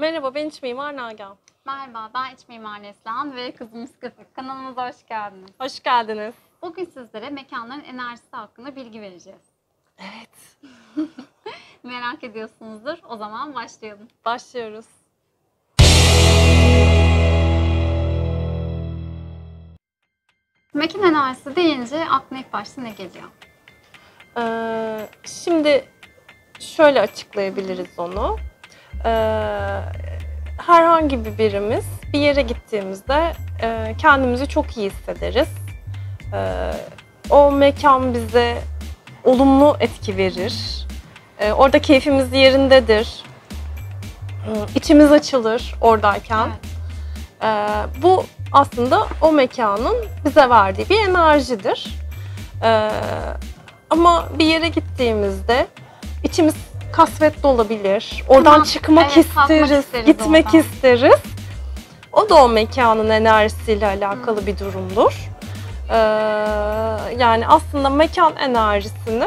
Merhaba ben iç mimar Nagihan. Merhaba, ben iç mimar Neslihan ve kızımız Kıfık. Kanalımıza hoş geldiniz. Hoş geldiniz. Bugün sizlere mekanların enerjisi hakkında bilgi vereceğiz. Evet. Merak ediyorsunuzdur. O zaman başlayalım. Başlıyoruz. Mekan enerjisi deyince aklına ilk başta ne geliyor? Ee, şimdi şöyle açıklayabiliriz onu. Ee, herhangi bir birimiz bir yere gittiğimizde e, kendimizi çok iyi hissederiz. Ee, o mekan bize olumlu etki verir. Ee, orada keyfimiz yerindedir. Ee, İçimiz açılır oradayken. Evet. Ee, bu aslında o mekanın bize verdiği bir enerjidir. Ee, ama bir yere gittiğimizde içimiz kasvetli olabilir. Oradan Tamam, çıkmak evet, isteriz, isteriz gitmek oradan. isteriz. O da o mekanın enerjisiyle alakalı bir durumdur. Ee, yani aslında mekan enerjisini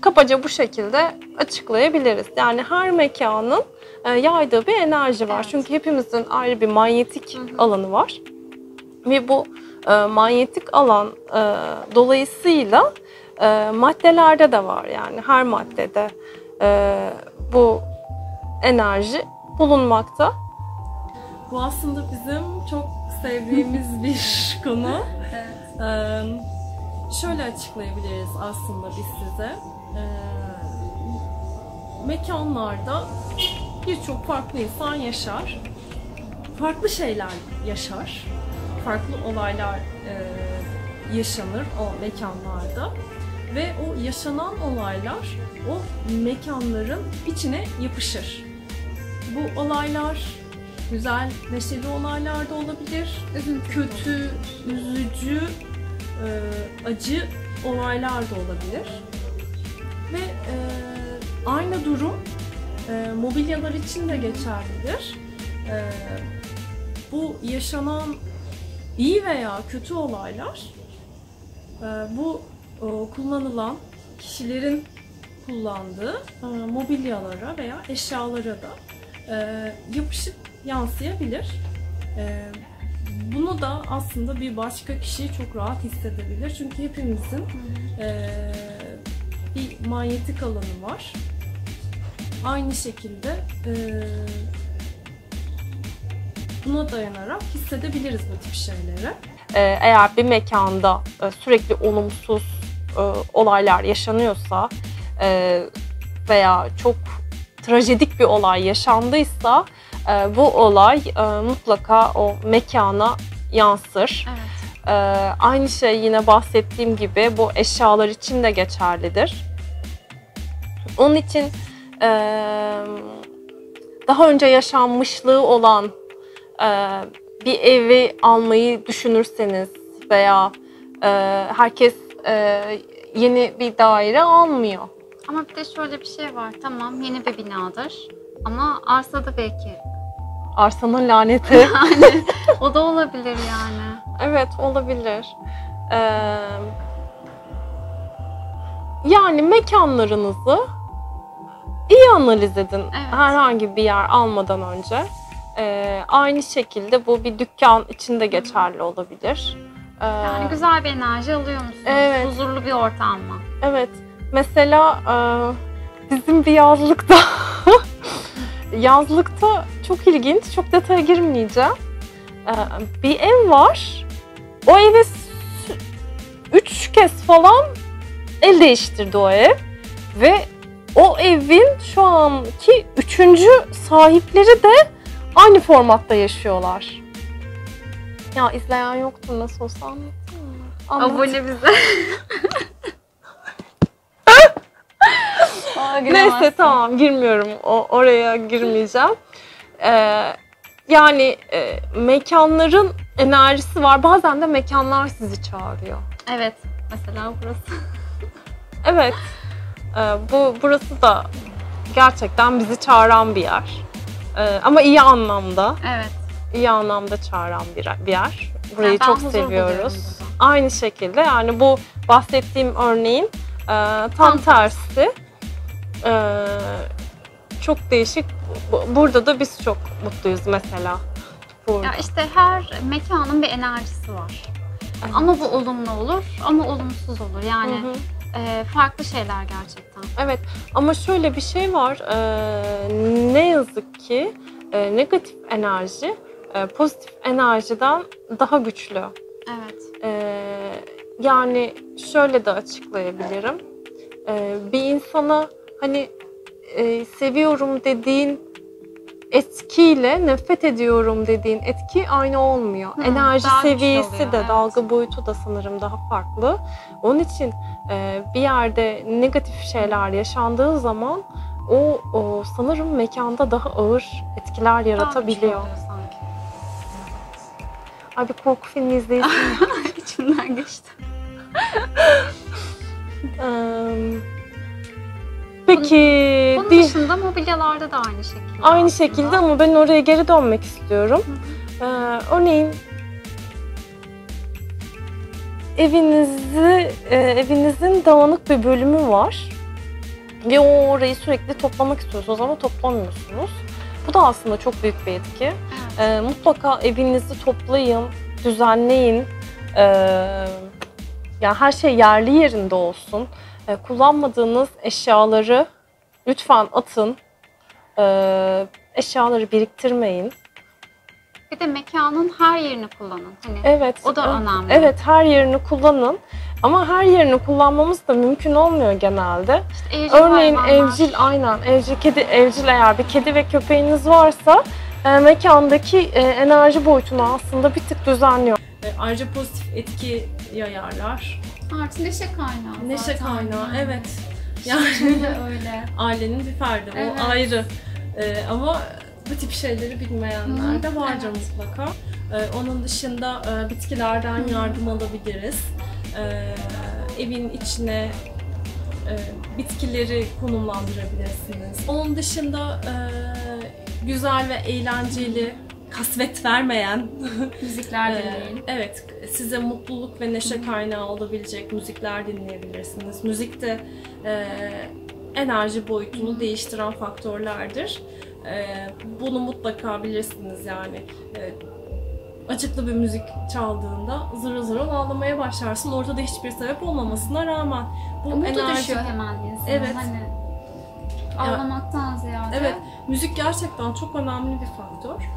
kabaca bu şekilde açıklayabiliriz. Yani her mekanın e, yaydığı bir enerji var. Evet. Çünkü hepimizin ayrı bir manyetik Hı hı. alanı var. Ve bu e, manyetik alan e, dolayısıyla e, maddelerde de var. Yani her maddede e, bu enerji bulunmakta. Bu aslında bizim çok sevdiğimiz bir konu. Evet. Ee, şöyle açıklayabiliriz aslında biz size. Ee, mekanlarda birçok farklı insan yaşar. Farklı şeyler yaşar. Farklı olaylar e, yaşanır o mekanlarda. Ve o yaşanan olaylar o mekanların içine yapışır. Bu olaylar güzel, neşeli olaylar da olabilir kötü, üzücü, e, acı olaylar da olabilir. Ve e, aynı durum e, mobilyalar için de geçerlidir. Bu yaşanan iyi veya kötü olaylar bu kullanılan kişilerin kullandığı e, mobilyalara veya eşyalara da e, yapışıp yansıyabilir. E, bunu da aslında bir başka kişi çok rahat hissedebilir. Çünkü hepimizin e, bir manyetik alanı var. Aynı şekilde e, buna dayanarak hissedebiliriz bu tip şeyleri. E, eğer bir mekanda e, sürekli olumsuz e, olaylar yaşanıyorsa e, veya çok trajedik bir olay yaşandıysa e, bu olay e, mutlaka o mekana yansır. Evet. E, aynı şey yine bahsettiğim gibi bu eşyalar için de geçerlidir. Onun için e, daha önce yaşanmışlığı olan e, bir evi almayı düşünürseniz veya e, herkes e, yeni bir daire almıyor. Ama bir de şöyle bir şey var. Tamam yeni bir binadır. Ama arsada belki. Arsanın laneti. Yani o da olabilir yani. Evet olabilir. Ee, yani mekanlarınızı iyi analiz edin Evet. herhangi bir yer almadan önce. Ee, aynı şekilde bu bir dükkan için de geçerli olabilir. Ee, Yani güzel bir enerji alıyor musunuz? Evet. Huzurlu bir ortam mı? Evet. Mesela e, bizim bir yazlıkta yazlıkta çok ilginç, çok detaya girmeyeceğim. E, bir ev var. O eve üç kez falan el değiştirdi o ev. Ve o evin şu anki üçüncü sahipleri de aynı formatta yaşıyorlar. Ya izleyen yoktur nasıl olsa mı? Anlat. Abone bize. Aa, Neyse giremezsin. tamam girmiyorum. O, oraya girmeyeceğim. Ee, yani e, mekanların enerjisi var. Bazen de mekanlar sizi çağırıyor. Evet. Mesela burası. Evet. Ee, bu burası da gerçekten bizi çağıran bir yer. Ee, ama iyi anlamda, Evet. İyi anlamda çağıran bir, bir yer. Burayı Yani çok seviyoruz. Aynı şekilde yani bu bahsettiğim örneğin e, tam tersi. E, çok değişik. Bu- Burada da biz çok mutluyuz mesela. Burada. Ya işte her mekanın bir enerjisi var. Ama bu olumlu olur ama olumsuz olur. Yani Hı hı. e, farklı şeyler gerçekten. Evet ama şöyle bir şey var. Ee, ne yazık ki e, negatif enerji e, pozitif enerjiden daha güçlü. Evet. Ee, yani şöyle de açıklayabilirim. Ee, bir insana hani e, seviyorum dediğin etkiyle nefret ediyorum dediğin etki aynı olmuyor. Hı, Enerji daha seviyesi oluyor, de evet. dalga boyutu da sanırım daha farklı. Onun için e, bir yerde negatif şeyler yaşandığı zaman o, o sanırım mekanda daha ağır etkiler Daha yaratabiliyor. sanki. Ay bir korku filmi izleyesim İçinden geçti. Eee, Peki Bunun bir dışında mobilyalarda da aynı şekilde. aynı aslında. şekilde ama ben oraya geri dönmek istiyorum. Eee, örneğin evinizi e, evinizin dağınık bir bölümü var ve o orayı sürekli toplamak istiyorsunuz ama toplamıyorsunuz. Bu da aslında çok büyük bir etki. Ee, mutlaka evinizi toplayın, düzenleyin. Ee, yani her şey yerli yerinde olsun. Ee, kullanmadığınız eşyaları lütfen atın. Ee, eşyaları biriktirmeyin. Bir de mekanın her yerini kullanın. Hani Evet. o da e- önemli. Evet, her yerini kullanın. Ama her yerini kullanmamız da mümkün olmuyor genelde. İşte evcil Örneğin hayvanlar. evcil aynen evcil kedi evcil eğer bir kedi ve köpeğiniz varsa e, mekandaki e, enerji boyutunu aslında bir tık düzenliyor. E, Ayrıca pozitif etki yayarlar. Artı neşe kaynağı. Neşe zaten kaynağı yani. evet. Yani de öyle. ailenin bir ferdi Evet. o ayrı. E, ama bu tip şeyleri bilmeyenler de Hı, vardır evet. mutlaka. E, onun dışında e, bitkilerden yardım alabiliriz. E, evin içine e, bitkileri konumlandırabilirsiniz. Onun dışında e, güzel ve eğlenceli, kasvet vermeyen, Müzikler e, dinleyin. evet size mutluluk ve neşe kaynağı olabilecek müzikler dinleyebilirsiniz. Müzik de e, enerji boyutunu değiştiren faktörlerdir. E, bunu mutlaka bilirsiniz yani. E, acıklı bir müzik çaldığında zırıl zırıl ağlamaya başlarsın. Ortada hiçbir sebep olmamasına rağmen. Bu Umut enerji düşüyor hemen insanın. Evet. Hani ağlamaktan ziyade. Evet, müzik gerçekten çok önemli bir faktör.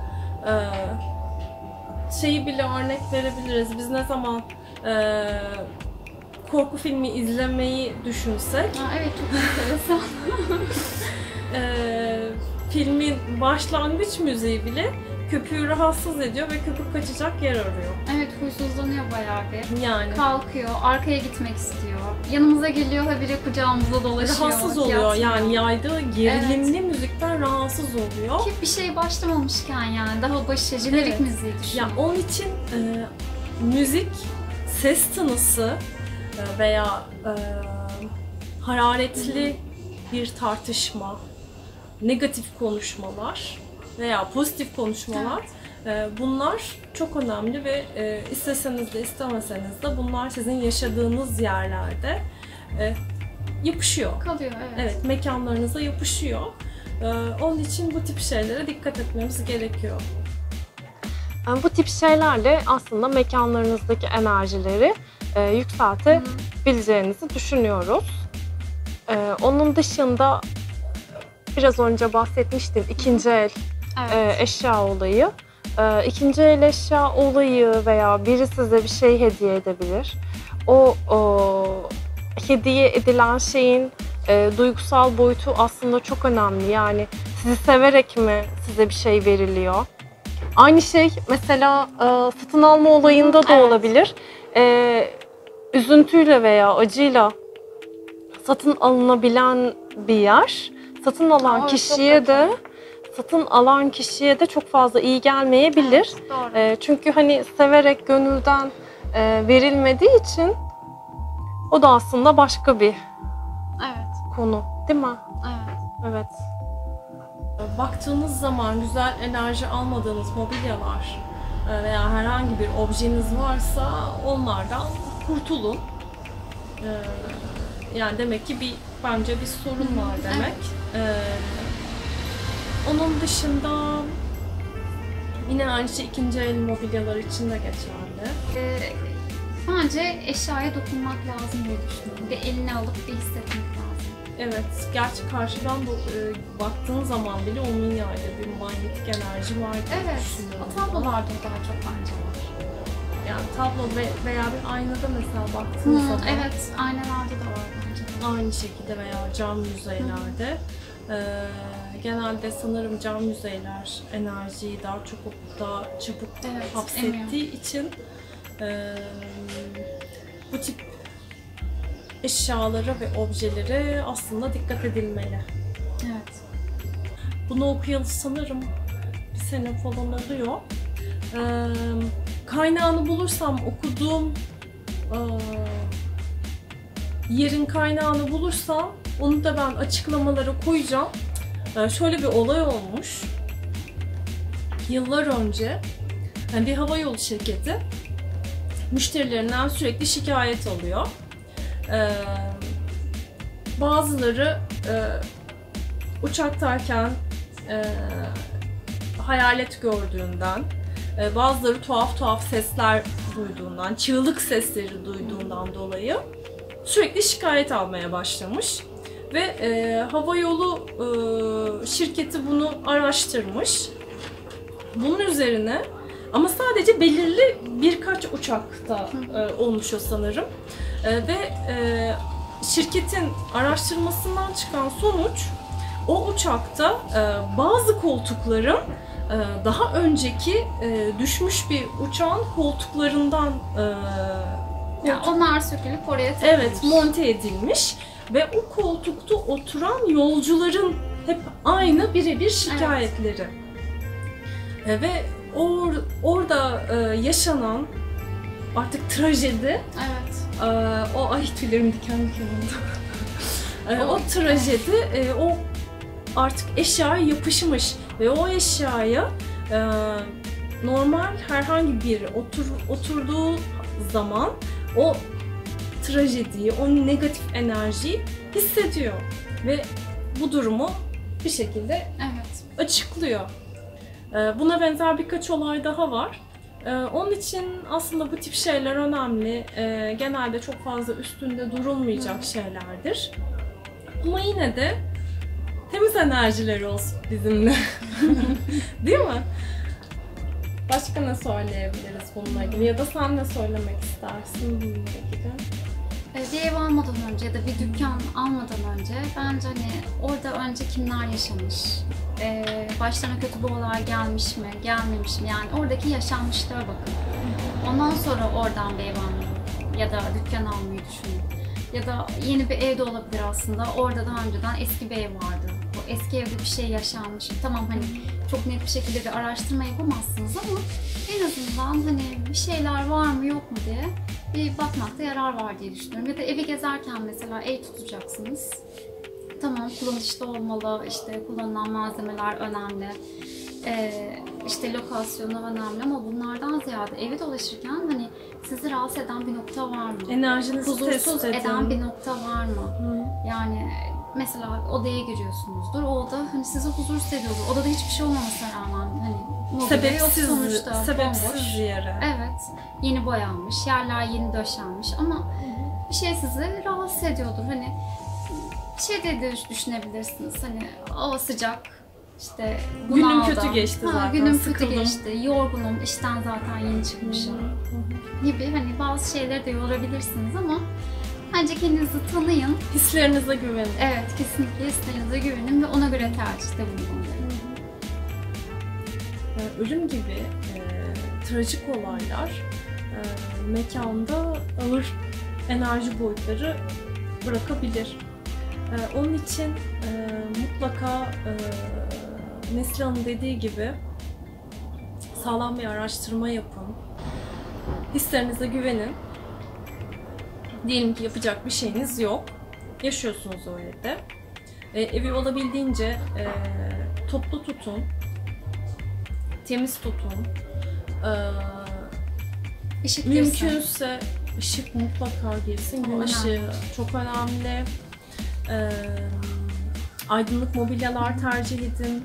Ee, şeyi bile örnek verebiliriz. Biz ne zaman e, korku filmi izlemeyi düşünsek, Ha, evet çok enteresan. e, filmin başlangıç müziği bile köpüğü rahatsız ediyor ve köpük kaçacak yer arıyor. evet huysuzlanıyor bayağı bir. Yani Kalkıyor, arkaya gitmek istiyor. Yanımıza geliyor, habire kucağımıza dolaşıyor. rahatsız oluyor. yatmıyor. Yani yaydığı gerilimli müzikten rahatsız oluyor. Ki bir şey başlamamışken yani daha başı jenerik Evet. müziği düşün. Ya onun için e, müzik, ses tınısı e, veya e, hararetli bir tartışma, negatif konuşmalar veya pozitif konuşmalar e, bunlar çok önemli ve e, isteseniz de istemeseniz de bunlar sizin yaşadığınız yerlerde e, yapışıyor. Kalıyor evet. Evet, mekanlarınıza yapışıyor. Onun için bu tip şeylere dikkat etmemiz gerekiyor. Yani bu tip şeylerle aslında mekanlarınızdaki enerjileri e, yükseltebileceğinizi düşünüyoruz. Ee, onun dışında biraz önce bahsetmiştim ikinci el Evet. e, eşya olayı. E, ikinci el eşya olayı veya biri size bir şey hediye edebilir. O, o hediye edilen şeyin e, duygusal boyutu aslında çok önemli. Yani sizi severek mi size bir şey veriliyor? Aynı şey mesela e, satın alma olayında da Evet. olabilir. E, üzüntüyle veya acıyla satın alınabilen bir yer. Satın alan Aa, kişiye de satın alan kişiye de çok fazla iyi gelmeyebilir. Evet, doğru. E, çünkü hani severek gönülden e, verilmediği için o da aslında başka bir evet. konu, değil mi? Evet. Evet. Baktığınız zaman güzel enerji almadığınız mobilyalar e, veya herhangi bir objeniz varsa onlardan kurtulun. E, Yani demek ki bir bence bir sorun var demek. E, onun dışında yine aynı şey ikinci el mobilyalar için de geçerli. Ee, bence eşyaya dokunmak lazım diye düşünüyorum. Bir eline alıp bir hissetmek lazım. Evet, gerçi karşıdan bu, e, baktığın zaman bile o minyayla bir manyetik enerji var diye Evet, düşünüyorum. o tablolarda daha çok bence var. Yani tablo ve- veya bir aynada mesela baktığın Hı, zaman evet, aynalarda da var bence. aynı şekilde veya cam yüzeylerde e, genelde sanırım cam yüzeyler enerjiyi daha çok daha çabuk Evet, hapsettiği için e, bu tip eşyalara ve objelere aslında dikkat edilmeli. Evet. Bunu okuyalı sanırım bir sene falan oluyor. Ee, kaynağını bulursam okuduğum ee, yerin kaynağını bulursam onu da ben açıklamalara koyacağım. Şöyle bir olay olmuş. Yıllar önce yani bir havayolu şirketi müşterilerinden sürekli şikayet alıyor. Ee, bazıları e, uçaktayken e, hayalet gördüğünden, e, bazıları tuhaf tuhaf sesler duyduğundan, çığlık sesleri duyduğundan dolayı sürekli şikayet almaya başlamış. Ve e, havayolu e, şirketi bunu araştırmış. Bunun üzerine ama sadece belirli birkaç uçakta e, olmuş o sanırım. E, ve e, şirketin araştırmasından çıkan sonuç o uçakta e, bazı koltukların e, daha önceki e, düşmüş bir uçağın koltuklarından e, Yani onlar sökülüp oraya takılmış. evet monte edilmiş ve o koltukta oturan yolcuların hep aynı birebir şikayetleri. E, ve or- orada e, yaşanan artık trajedi Evet. ee, o ay tüylerim diken diken oldu. Ee, o O- trajedi e, o artık eşyaya yapışmış ve o eşyaya e, normal herhangi bir otur oturduğu zaman o trajediyi, o negatif enerjiyi hissediyor ve bu durumu bir şekilde Evet. açıklıyor. Ee, Buna benzer birkaç olay daha var. Ee, Onun için aslında bu tip şeyler önemli. Ee, Genelde çok fazla üstünde durulmayacak şeylerdir. Ama yine de temiz enerjileri olsun bizimle. Değil mi? Başka ne söyleyebiliriz bununla ilgili? Ya da sen ne söylemek istersin bununla ilgili? Ee, Bir ev almadan önce ya da bir dükkan almadan önce bence hani orada önce kimler yaşamış, ee, başlarına kötü bir olay gelmiş mi, gelmemiş mi yani oradaki yaşanmışlara bakın. Ondan sonra oradan bir ev almayı ya da dükkan almayı düşünün. Ya da yeni bir ev de olabilir aslında. Orada daha önceden eski bir ev vardı. O eski evde bir şey yaşanmış. Tamam hani çok net bir şekilde bir araştırma yapamazsınız ama en azından hani bir şeyler var mı yok mu diye bir bakmakta yarar var diye düşünüyorum. Ya da evi gezerken mesela ev tutacaksınız. Tamam kullanışlı olmalı, işte kullanılan malzemeler önemli. Ee, işte lokasyonu önemli ama bunlardan ziyade evi dolaşırken hani sizi rahatsız eden bir nokta var mı? Enerjinizi Huzursuz edin. eden bir nokta var mı? Hı. Yani mesela odaya giriyorsunuzdur. O oda hani size huzursuz ediyordur. Odada hiçbir şey olmamasına rağmen hani yok Sebepsiz, sonuçta. bomboş. sebepsiz yere. Evet. Yeni boyanmış, yerler yeni döşenmiş ama bir şey sizi rahatsız ediyordur. Hani şey de düş- düşünebilirsiniz. Hani hava sıcak, işte Günüm bunaldım. kötü geçti Ha, zaten, Günüm sıkıldım. kötü geçti, yorgunum, işten zaten yeni çıkmışım gibi hani bazı şeyleri de yorabilirsiniz ama bence kendinizi tanıyın. Hislerinize güvenin. Evet, kesinlikle hislerinize güvenin ve ona göre tercihte bulunun. Ölüm gibi e, trajik olaylar e, mekanda ağır enerji boyutları bırakabilir. E, onun için e, mutlaka e, Neslihan'ın dediği gibi sağlam bir araştırma yapın. Hislerinize güvenin. Diyelim ki yapacak bir şeyiniz yok. Yaşıyorsunuz o evde. E, evi olabildiğince e, toplu tutun temiz tutun. Ee, Işık mümkünse ışık mutlaka girsin. Gün ışığı çok önemli. Ee, aydınlık mobilyalar tercih edin.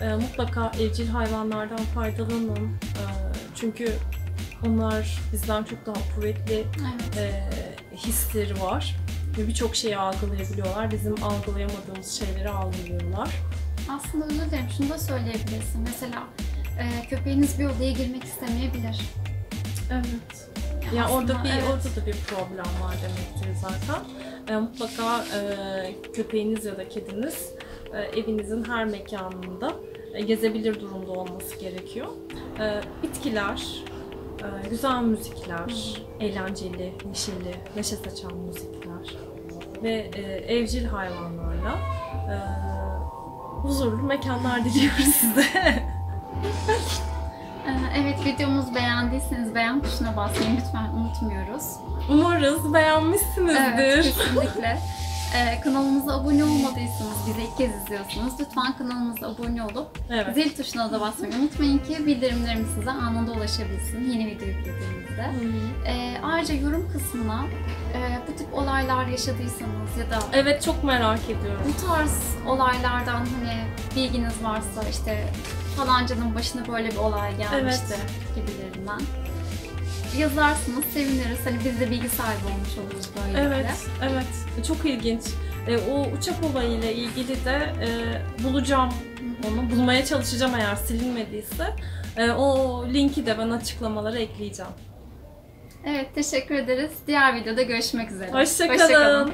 e, mutlaka evcil hayvanlardan faydalanın. E, çünkü onlar bizden çok daha kuvvetli Evet. e, hisleri var. Ve birçok şeyi algılayabiliyorlar. Bizim algılayamadığımız şeyleri algılıyorlar. Aslında özür dilerim şunu da söyleyebilirsin. Mesela e, köpeğiniz bir odaya girmek istemeyebilir. Evet. Ya Aslında orada bir evet. orada da bir problem var demektir zaten. E, mutlaka e, köpeğiniz ya da kediniz e, evinizin her mekanında e, gezebilir durumda olması gerekiyor. E, bitkiler, e, güzel müzikler, eğlenceli, neşeli, neşe saçan müzikler ve e, evcil hayvanlarla e, huzurlu mekanlar diliyoruz size. E, evet videomuzu beğendiyseniz beğen tuşuna basmayı lütfen unutmuyoruz. Umarız beğenmişsinizdir. Evet kesinlikle. E, kanalımıza abone olmadıysanız, bizi ilk kez izliyorsunuz. Lütfen kanalımıza abone olup Evet. zil tuşuna da basmayı unutmayın ki bildirimlerimiz size anında ulaşabilsin yeni video yüklediğimizde. E, ayrıca yorum kısmına e, bu tip olaylar yaşadıysanız ya da Evet çok merak ediyorum. bu tarz olaylardan hani bilginiz varsa işte falancanın başına böyle bir olay gelmişti gibilerinden yazarsınız seviniriz. Hani biz de bilgi sahibi olmuş oluruz böylelikle. Evet, evet. Çok ilginç. E, o uçak olayıyla ilgili de e, bulacağım onu. Bulmaya çalışacağım eğer silinmediyse. E, o linki de ben açıklamalara ekleyeceğim. Evet teşekkür ederiz. Diğer videoda görüşmek üzere. Hoşçakalın. Hoşça kalın.